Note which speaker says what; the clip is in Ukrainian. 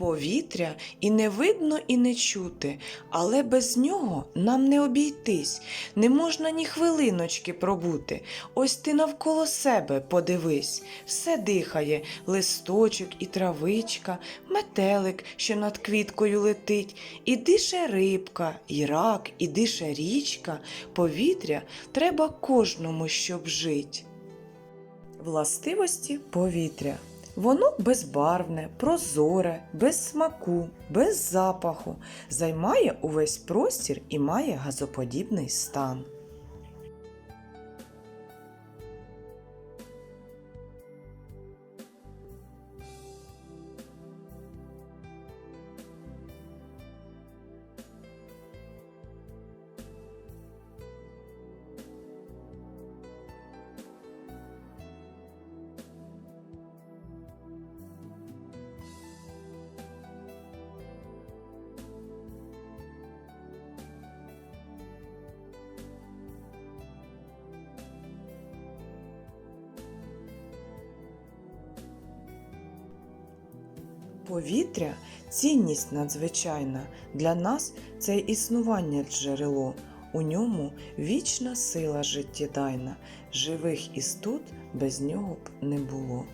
Speaker 1: Повітря і не видно, і не чути, але без нього нам не обійтись, не можна ні хвилиночки пробути. Ось ти навколо себе подивись, все дихає, листочок і травичка, метелик, що над квіткою летить, і дише рибка, і рак, і дише річка. Повітря треба кожному, щоб жить. Властивості повітря. Воно безбарвне, прозоре, без смаку, без запаху, займає увесь простір і має газоподібний стан. Повітря цінність надзвичайна. Для нас це існування джерело. У ньому вічна сила життєдайна. Живих істот без нього б не було.